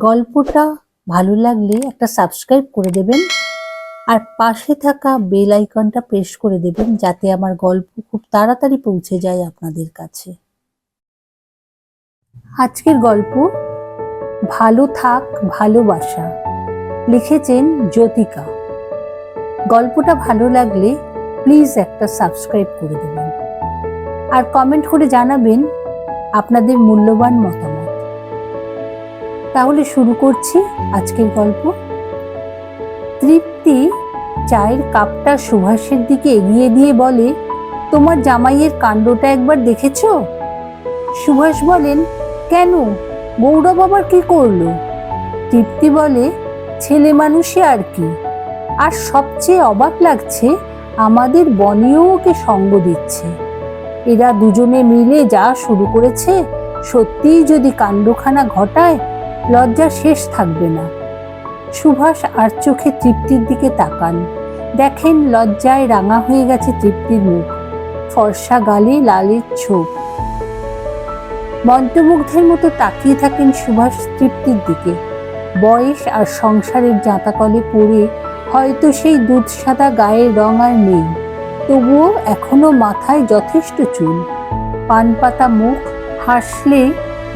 গল্পটা ভালো লাগলে একটা সাবস্ক্রাইব করে দেবেন। আর পাশে থাকা বেল আইকনটা প্রেস করে দেবেন যাতে আমার গল্প খুব তাড়াতাড়ি পৌঁছে যায় আপনাদের কাছে। আজকের গল্প, ভালো থাক, ভালোবাসা। লিখেছেন জ্যোতিকা। গল্পটা ভালো লাগলে প্লিজ একটা সাবস্ক্রাইব করে দেবেন। আর কমেন্ট করে জানাবেন আপনাদের মূল্যবান মতামত। তাহলে শুরু করছি আজকের গল্প। তৃপ্তি চায়ের কাপটা সুভাষের দিকে এগিয়ে দিয়ে বলে, তোমার জামাইয়ের কাণ্ডটা একবার দেখেছ? সুভাষ বলেন, কেন? গৌরব আবার কি করল? তৃপ্তি বলে, ছেলে মানুষই আর কি। আর সবচেয়ে অবাক লাগছে, আমাদের বনিও ওকে সঙ্গ দিচ্ছে। এরা দুজনে মিলে যা শুরু করেছে, সত্যিই যদি কাণ্ডখানা ঘটায় লজ্জা শেষ থাকবে না। সুভাষ আর চোখে তৃপ্তির দিকে তাকান। দেখেন লজ্জায় রাঙা হয়ে গেছে তৃপ্তির মুখ। ফর্সা গালে লালের ছোপ। মন্ত্রমুগ্ধের মতো তাকিয়ে থাকেন সুভাষ তৃপ্তির দিকে। বয়স আর সংসারের জাঁতাকলে পড়ে হয়তো সেই দুধ সাদা গায়ের রং আর নেই। তবুও এখনও মাথায় যথেষ্ট চুল। পান পাতা মুখ, হাসলে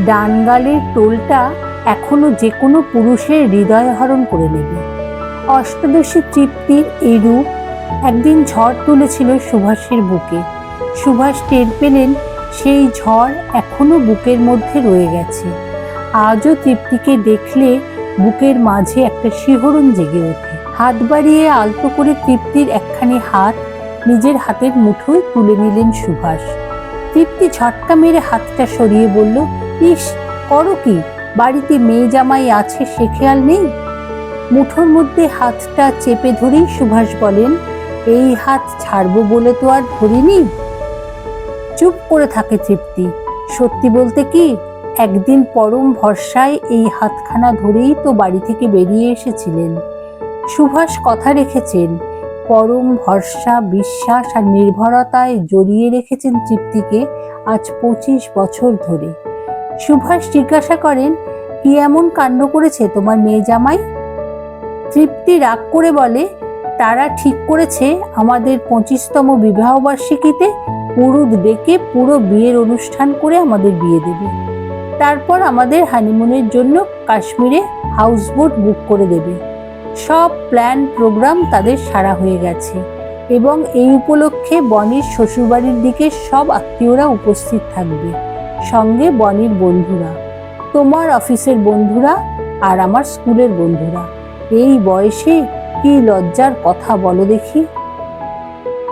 ডান গালের টোলটা এখনও যে কোনো পুরুষের হৃদয় হরণ করে নেবে। অষ্টাদশী তৃপ্তির এই রূপ একদিন ঝড় তুলেছিল সুভাষের বুকে। সুভাষ টের পেলেন সেই ঝড় এখনও বুকের মধ্যে রয়ে গেছে। আজও তৃপ্তিকে দেখলে বুকের মাঝে একটা শিহরণ জেগে ওঠে। হাত বাড়িয়ে আলতো করে তৃপ্তির একখানি হাত নিজের হাতের মুঠোয় তুলে নিলেন সুভাষ। তৃপ্তি ঝটকা মেরে হাতটা সরিয়ে বলল, ইস, করো কি? বাড়িতে মেয়ে জামাই আছে সে খেয়াল নেই? মুঠোর মধ্যে হাতটা চেপে ধরেই সুভাষ বলেন, এই হাত ছাড়বো বলে তো আর ধরিনি? চুপ করে থাকে তৃপ্তি। সত্যি বলতে কি, একদিন পরম ভরসায় এই হাতখানা ধরেই তো বাড়ি থেকে বেরিয়ে এসেছিলেন। সুভাষ কথা রেখেছেন, পরম ভরসা, বিশ্বাস আর নির্ভরতায় জড়িয়ে রেখেছেন তৃপ্তিকে আজ পঁচিশ বছর ধরে। সুভাষ জিজ্ঞাসা করেন, কি এমন কাণ্ড করেছে তোমার মেয়ে জামাই? তৃপ্তি রাগ করে বলে, তারা ঠিক করেছে আমাদের পঁচিশতম বিবাহবার্ষিকীতে পুরুত ডেকে পুরো বিয়ের অনুষ্ঠান করে আমাদের বিয়ে দেবে। তারপর আমাদের হানিমুনের জন্য কাশ্মীরে হাউসবোট বুক করে দেবে। সব প্ল্যান প্রোগ্রাম তাদের সারা হয়ে গেছে এবং এই উপলক্ষে বনির শ্বশুরবাড়ির দিকে সব আত্মীয়রা উপস্থিত থাকবে। সঙ্গে বনির বন্ধুরা, তোমার অফিসের বন্ধুরা আর আমার স্কুলের বন্ধুরা। এই বয়সে কি লজ্জার কথা বলো দেখি?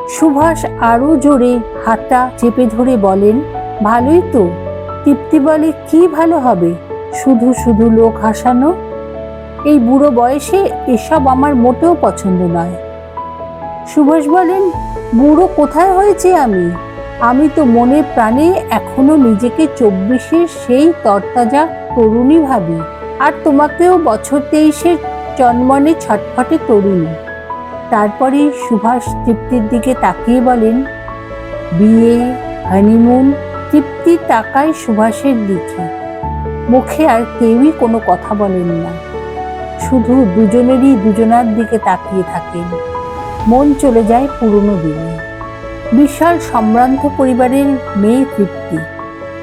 সুভাষ আরও জোরে হাতটা চেপে ধরে বলেন, ভালোই তো, তৃপ্তি বলে কি ভালো হবে? শুধু শুধু লোক হাসানো? এই বুড়ো বয়সে এসব আমার মোটেও পছন্দ নয়। সুভাষ বলেন, বুড়ো কোথায় হয়েছে আমি? আমি তো মনে প্রাণে এখনও নিজেকে চব্বিশের সেই তরতাজা তরুণী ভাবি। আর তোমাকেও বছর তেইশের জন্মনে ছটফটে তরুণী। তারপরে সুভাষ তৃপ্তির দিকে তাকিয়ে বলেন, বিয়ে হানিমুন তৃপ্তি তাকায় সুভাষের দিকে। মুখে আর কেউই কোনো কথা বলেন না। শুধু দুজনেরই দুজনার দিকে তাকিয়ে থাকেন। মন চলে যায় পুরনো দিনে। বিশাল সম্ভ্রান্ত পরিবারের মেয়ে তৃপ্তি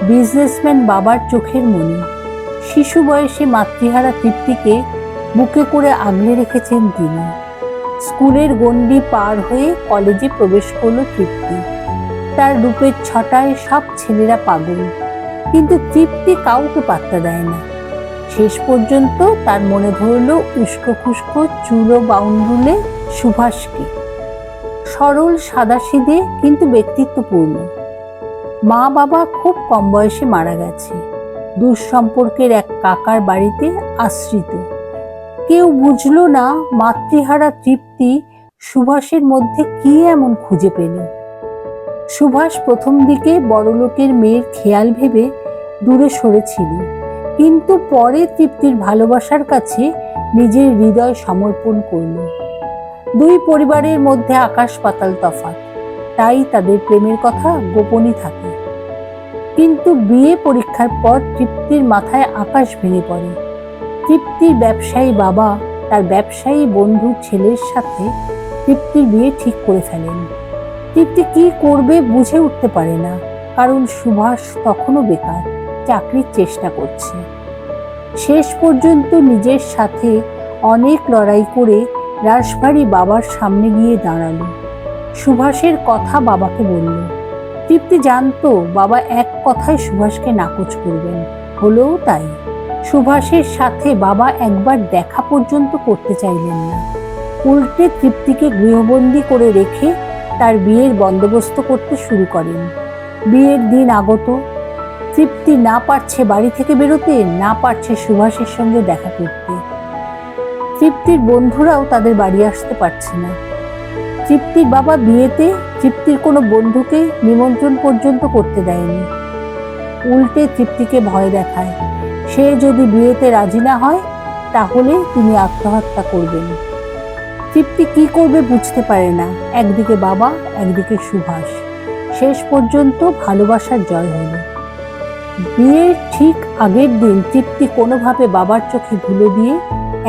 বিজনেসম্যান বাবার চোখের মনি। শিশু বয়সে মাতৃহারা তৃপ্তিকে বুকে করে আগলে রেখেছেন তিনি। স্কুলের গণ্ডি পার হয়ে কলেজে প্রবেশ করল তৃপ্তি তার রূপের ছটায় সব ছেলেরা পাগল, কিন্তু তৃপ্তি কাউকে পাত্তা দেয় না। শেষ পর্যন্ত তার মনে ধরল উস্কো খুস্কো চুলো বাউন্ডুলে সুভাষকে। সরল, সাদাসিধে, কিন্তু ব্যক্তিত্বপূর্ণ। মা বাবা খুব কম বয়সে মারা গেছে। দুঃসম্পর্কের এক কাকার বাড়িতে আশ্রিত। কেউ বুঝলো না মাতৃহারা তৃপ্তি সুভাষের মধ্যে কি এমন খুঁজে পেল। সুভাষ প্রথম দিকে বড়লোকের মেয়ের খেয়াল ভেবে দূরে সরেছিল, কিন্তু পরে তৃপ্তির ভালোবাসার কাছে নিজের হৃদয় সমর্পণ করল। দুই পরিবারের মধ্যে আকাশ পাতাল তফাৎ। তাই তাদের প্রেমের কথা গোপনই থাকে। কিন্তু বিয়ে পরীক্ষার পর তৃপ্তির মাথায় আকাশ ভেঙে পড়ে। তৃপ্তির ব্যবসায়ী বাবা তার ব্যবসায়ী বন্ধু ছেলের সাথে তৃপ্তির বিয়ে ঠিক করে ফেলেন। তৃপ্তি কি করবে বুঝে উঠতে পারে না, কারণ সুভাষ তখনও বেকার, চাকরির চেষ্টা করছে। শেষ পর্যন্ত নিজের সাথে অনেক লড়াই করে রাসভারী বাবার সামনে গিয়ে দাঁড়াল। সুভাষের কথা বাবাকে বলল, তৃপ্তি জানতো বাবা এক কথায় সুভাষকে নাকচ করবেন। হলেও তাই, সুভাষের সাথে বাবা একবার দেখা পর্যন্ত করতে চাইলেন না। উল্টে তৃপ্তিকে গৃহবন্দী করে রেখে তার বিয়ের বন্দোবস্ত করতে শুরু করেন। বিয়ের দিন আগত, তৃপ্তি না পারছে বাড়ি থেকে বেরোতে, না পারছে সুভাষের সঙ্গে দেখা করতে। তৃপ্তির বন্ধুরাও তাদের বাড়ি আসতে পারছে না। তৃপ্তির বাবা বিয়েতে তৃপ্তির কোনো বন্ধুকে নিমন্ত্রণ পর্যন্ত করতে দেয়নি। উল্টে তৃপ্তিকে ভয় দেখায়। সে যদি বিয়েতে রাজি না হয়, তাহলে তিনি আত্মহত্যা করবেন। তৃপ্তি কি করবে বুঝতে পারে না। একদিকে বাবা, একদিকে সুভাষ। শেষ পর্যন্ত ভালোবাসার জয় হলো। বিয়ের ঠিক আগের দিন তৃপ্তি কোনোভাবে বাবার চোখে ধুলো দিয়ে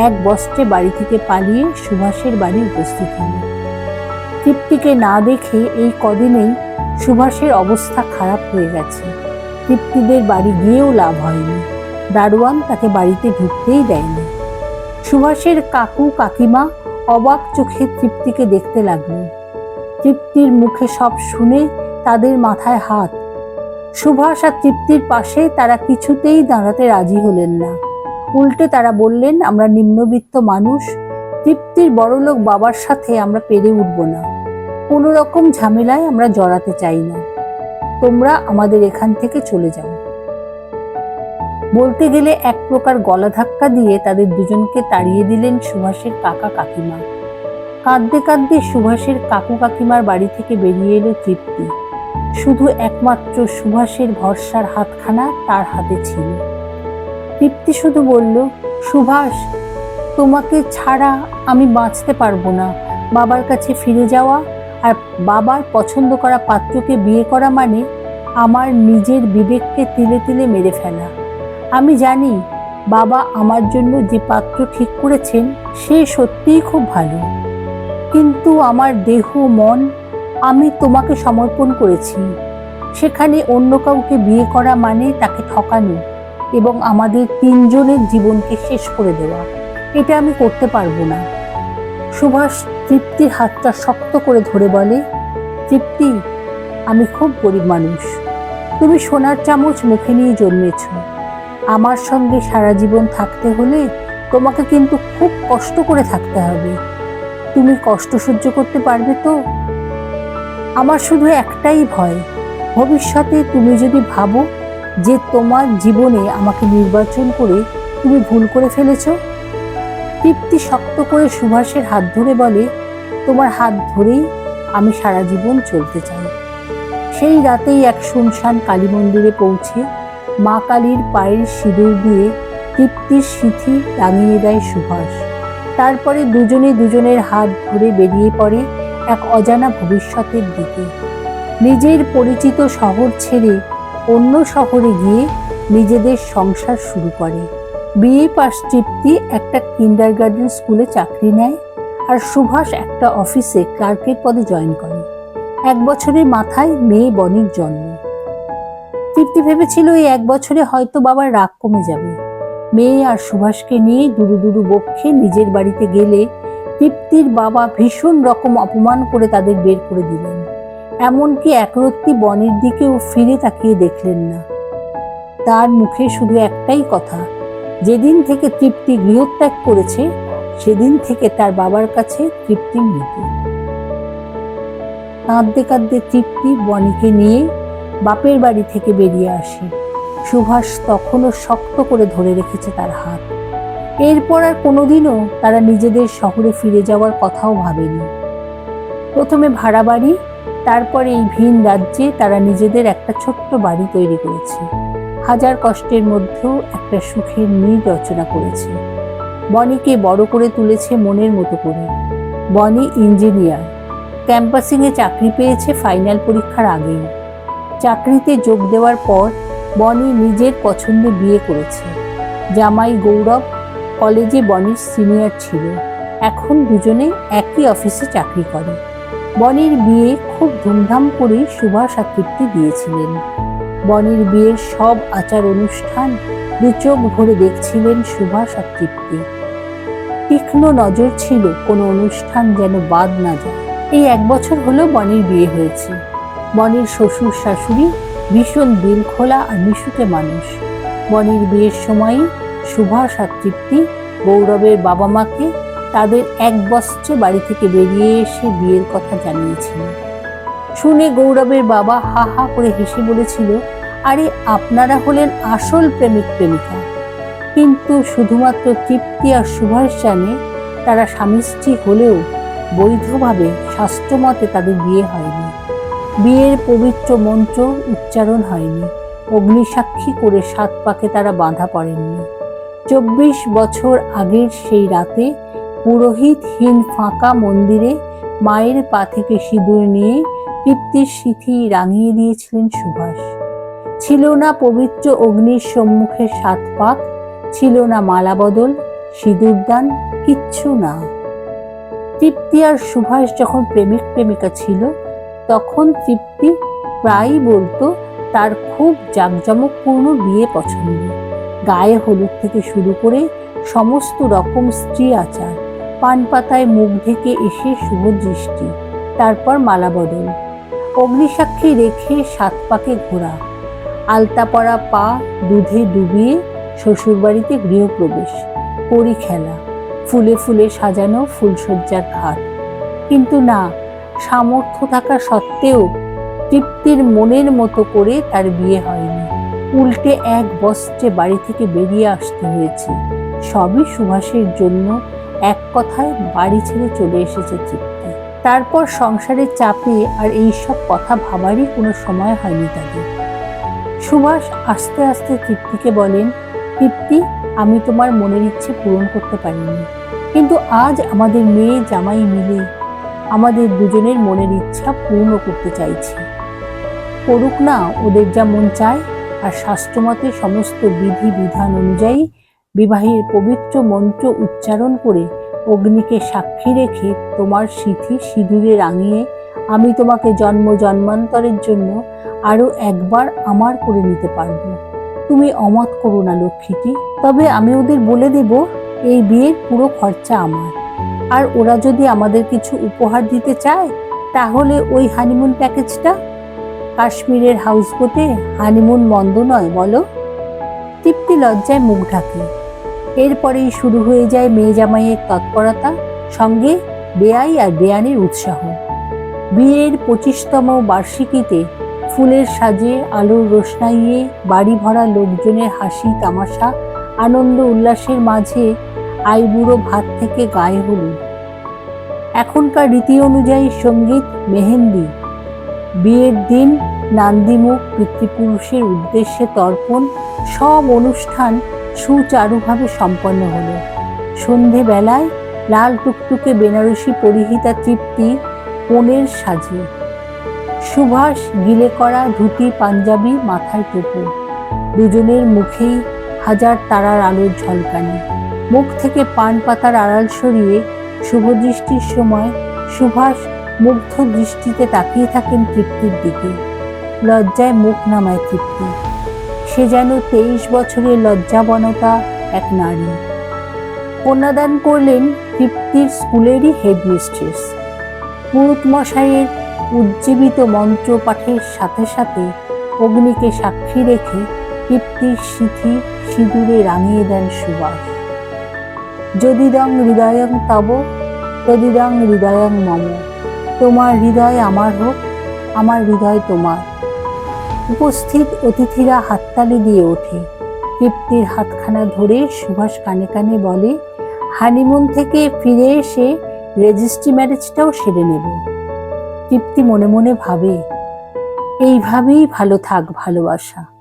এক বস্ত্রে বাড়ি থেকে পালিয়ে সুভাষের বাড়ি উপস্থিত হল। তৃপ্তিকে না দেখে এই কদিনেই সুভাষের অবস্থা খারাপ হয়ে গেছে। তৃপ্তিদের বাড়ি গিয়েও লাভ হয়নি। দারোয়ান তাকে বাড়িতে ঢুকতেই দেয়নি। সুভাষের কাকু কাকিমা অবাক চোখে তৃপ্তিকে দেখতে লাগল তৃপ্তির মুখে সব শুনে তাদের মাথায় হাত। সুভাষ আর তৃপ্তির পাশে তারা কিছুতেই দাঁড়াতে রাজি হলেন না। উল্টে তারা বললেন, আমরা নিম্নবিত্ত মানুষ, তৃপ্তির বড়লোক বাবার সাথে আমরা পেরে উঠব না। কোনো রকম ঝামেলায় আমরা জড়াতে চাই না। তোমরা আমাদের এখান থেকে চলে যাও। বলতে গেলে এক প্রকার গলা ধাক্কা দিয়ে তাদের দুজনকে তাড়িয়ে দিলেন সুভাষের কাকা কাকিমা। কাঁদতে কাঁদতে সুভাষের কাকু কাকিমার বাড়ি থেকে বেরিয়ে এলো তৃপ্তি। শুধু একমাত্র সুভাষের ভরসার হাতখানা তার হাতে ছিল। তৃপ্তি শুধু বলল, সুভাষ, তোমাকে ছাড়া আমি বাঁচতে পারব না। বাবার কাছে ফিরে যাওয়া আর বাবার পছন্দ করা পাত্রকে বিয়ে করা মানে আমার নিজের বিবেককে তিলে তিলে মেরে ফেলা। আমি জানি বাবা আমার জন্য যে পাত্র ঠিক করেছেন, সে সত্যিই খুব ভালো। কিন্তু আমার দেহ, মন আমি তোমাকে সমর্পণ করেছি। সেখানে অন্য কাউকে বিয়ে করা মানে তাকে ঠকানো। এবং আমাদের তিনজনের জীবনকে শেষ করে দেওয়া। এটা আমি করতে পারব না। সুভাষ তৃপ্তির হাতটা শক্ত করে ধরে বলে, তৃপ্তি, আমি খুব গরিব মানুষ। তুমি সোনার চামচ মুখে নিয়ে জন্মেছ। আমার সঙ্গে সারা জীবন থাকতে হলে তোমাকে কিন্তু খুব কষ্ট করে থাকতে হবে। তুমি কষ্ট সহ্য করতে পারবে তো? আমার শুধু একটাই ভয়, ভবিষ্যতে তুমি যদি ভাবো যে তোমার জীবনে আমাকে নির্বাচন করে তুমি ভুল করে ফেলেছ? তৃপ্তি শক্ত করে সুভাষের হাত ধরে বলে, তোমার হাত ধরেই আমি সারা জীবন চলতে চাই। সেই রাতেই এক শুনশান কালী মন্দিরে পৌঁছে মা কালীর পায়ের সিঁদুর দিয়ে তৃপ্তির সিথি টাঙিয়ে দেয় সুভাষ। তারপরে দুজনে দুজনের হাত ধরে বেরিয়ে পড়ে এক অজানা ভবিষ্যতের দিকে। নিজের পরিচিত শহর ছেড়ে অন্য শহরে গিয়ে নিজেদের সংসার শুরু করে। বিয়ে পাস তৃপ্তি একটা কিন্ডার গার্ডেন স্কুলে চাকরি নেয় আর সুভাষ একটা অফিসে ক্লার্কের পদে জয়েন করে। এক বছরের মাথায় মেয়ে বনির জন্ম। তৃপ্তি ভেবেছিল এই এক বছরে হয়তো বাবার রাগ কমে যাবে। মেয়ে আর সুভাষকে নিয়ে দুরু দুরু বক্ষে নিজের বাড়িতে গেলে তৃপ্তির বাবা ভীষণ রকম অপমান করে তাদের বের করে দিলেন। এমনকি একরত্তি বনের দিকেও ফিরে তাকিয়ে দেখলেন না। তার মুখে শুধু একটাই কথা, যেদিন থেকে তৃপ্তি গৃহত্যাগ করেছে, সেদিন থেকে তার বাবার কাছে তৃপ্তি মৃত কাঁদতে কাঁদতে তৃপ্তি বনিকে নিয়ে বাপের বাড়ি থেকে বেরিয়ে আসে। সুভাষ তখনও শক্ত করে ধরে রেখেছে তার হাত। এরপর আর কোনোদিনও তারা নিজেদের শহরে ফিরে যাওয়ার কথাও ভাবেনি। প্রথমে ভাড়া বাড়ি তারপরে এই ভিন রাজ্যে তারা নিজেদের একটা ছোট্ট বাড়ি তৈরি করেছে। হাজার কষ্টের মধ্যেও একটা সুখের নীড় রচনা করেছে। বনিকে বড় করে তুলেছে মনের মতো করে। বনি ইঞ্জিনিয়ার। ক্যাম্পাসিংয়ে চাকরি পেয়েছে ফাইনাল পরীক্ষার আগেই। চাকরিতে যোগ দেওয়ার পর বনি নিজের পছন্দে বিয়ে করেছে। জামাই গৌরব কলেজে বনির সিনিয়র ছিল। এখন দুজনে একই অফিসে চাকরি করে। বনির বিয়ে খুব ধুমধাম করে সুভাষ তৃপ্তি দিয়েছিলেন। বনির বিয়ের সব আচার অনুষ্ঠান দু চোখ ভরে দেখছিলেন সুভাষ তৃপ্তি তীক্ষ্ণ নজর ছিল কোনো অনুষ্ঠান যেন বাদ না যায়। এই এক বছর হলো বনির বিয়ে হয়েছে। বনির শ্বশুর শাশুড়ি ভীষণ দিল খোলা আর মিশুকে মানুষ। বনির বিয়ের সময় সুভাষ গৌরবের বাবা মাকে তাদের এক বস্ত্রে বাড়ি থেকে বেরিয়ে এসে বিয়ের কথা জানিয়েছিল। শুনে গৌরবের বাবা হা হা করে হেসে বলেছিল, আরে, আপনারা হলেন আসল প্রেমিক প্রেমিকা। কিন্তু শুধুমাত্র তৃপ্তি আর সুভাষ জানে তারা স্বামী স্ত্রী হলেও বৈধভাবে শাস্ত্রমতে তাদের বিয়ে হয়নি। বিয়ের পবিত্র মন্ত্র উচ্চারণ হয়নি। অগ্নিসাক্ষী করে সাত পাকে তারা বাঁধা পড়েননি। চব্বিশ বছর আগের সেই রাতে পুরোহিতহীন ফাঁকা মন্দিরে মায়ের পা থেকে সিঁদুর নিয়ে তৃপ্তির সিথি রাঙিয়ে দিয়েছিলেন সুভাষ। ছিল না পবিত্র অগ্নির সম্মুখে সাত পাক, ছিল না মালা বদল সিঁদুরদান কিচ্ছু না। তৃপ্তি আর সুভাষ যখন প্রেমিক প্রেমিকা ছিল, তখন তৃপ্তি প্রায়ই বলতো, তার খুব জাঁকজমকপূর্ণ বিয়ে পছন্দ। গায়ে হলুদ থেকে শুরু করে সমস্ত রকম স্ত্রী আচার। পান পাতায় মুখ ঢেকে এসে শুভ দৃষ্টি, তারপর মালা বদল। অগ্নিসাক্ষী রেখে সাত পাকে ঘোরা। আলতা পরা পা দুধে ডুবিয়ে শ্বশুরবাড়িতে গৃহপ্রবেশ করি খেলা, ফুলে ফুলে সাজানো ফুলসজ্জার ঘাট। কিন্তু না, সামর্থ্য থাকা সত্ত্বেও তৃপ্তির মনের মতো করে তার বিয়ে হয়নি। উল্টে এক বস্ত্রে বাড়ি থেকে বেরিয়ে আসতে হয়েছে। সবই সুভাষের জন্য এক কথায় বাড়ি ছেড়ে চলে এসেছে তৃপ্তি তারপর সংসারের চাপে আর এইসব কথা ভাবারই কোনো সময় হয়নি তাদের। সুভাষ আস্তে আস্তে তৃপ্তিকে বলেন, তৃপ্তি, আমি তোমার মনের ইচ্ছে পূরণ করতে পারিনি। কিন্তু আজ আমাদের মেয়ে, জামাই মিলে আমাদের দুজনের মনের ইচ্ছা পূর্ণ করতে চাইছি। করুক না, ওদের যা মন চায় আর শাস্ত্রমতে সমস্ত বিধি বিধান অনুযায়ী বিবাহের পবিত্র মন্ত্র উচ্চারণ করে অগ্নিকে সাক্ষী রেখে তোমার সিথি সিঁদুরে রাঙিয়ে আমি তোমাকে জন্ম জন্মান্তরের জন্য আরও একবার আমার করে নিতে পারব। তুমি অমত করো না লক্ষ্মীটি, তবে আমি ওদের বলে দেব, এই বিয়ের পুরো খরচা আমার। আর ওরা যদি আমাদের কিছু উপহার দিতে চায়, তাহলে ওই হানিমুন প্যাকেজটা কাশ্মীরের হাউসবোটে হানিমুন মন্দ নয়, বলো? তৃপ্তি লজ্জায় মুখ ঢাকে। এরপরেই শুরু হয়ে যায় মেয়ে জামাইয়ের তৎপরতা, সঙ্গে বেয়াই আর বেয়ানের উৎসাহ। বিয়ের পঁচিশতম বার্ষিকীতে ফুলের সাজে আলোর রোশনাইয়ে বাড়ি ভরা লোকজনের হাসি, তামাশা, আনন্দ উল্লাসের মাঝে আইবুড়ো ভাত থেকে গায়ে হলুদ। এখনকার রীতি অনুযায়ী সংগীত, মেহেন্দি। বিয়ের দিন নান্দিমুখ পিতৃপুরুষের উদ্দেশ্যে তর্পণ, সব অনুষ্ঠান সুচারুভাবে সম্পন্ন হলো। সন্ধেবেলায় লাল টুকটুকে বেনারসি পরিহিতা তৃপ্তি পনেরো সাজে। সুভাষ গিলে করা ধুতি, পাঞ্জাবি মাথায় টুপু। দুজনের মুখেই হাজার তারার আলোর ঝলকানি। মুখ থেকে পান পাতার আড়াল সরিয়ে শুভদৃষ্টির সময় সুভাষ মুগ্ধ দৃষ্টিতে তাকিয়ে থাকেন তৃপ্তির দিকে। লজ্জায় মুখ নামায় তৃপ্তি। সে যেন তেইশ বছরের লজ্জাবনতা এক নারী। কন্যাদান করলেন তৃপ্তির স্কুলেরই হেডমিস্ট্রেস। পুরুত মশাইয়ের উজ্জীবিত মন্ত্র পাঠের সাথে সাথে অগ্নিকে সাক্ষী রেখে তৃপ্তির সিথি সিঁদুরে রাঙিয়ে দেন সুবাস যদিদং হৃদয়ং তব, তদিদং হৃদয়ং মম। তোমার হৃদয় আমার হোক, আমার হৃদয় তোমার। উপস্থিত অতিথিরা হাততালি দিয়ে ওঠে। তৃপ্তির হাতখানা ধরে সুভাষ কানে কানে বলে, হানিমুন থেকে ফিরে এসে রেজিস্ট্রি ম্যারেজটাও সেরে নেব। তৃপ্তি মনে মনে ভাবে, এইভাবেই ভালো থাক ভালোবাসা।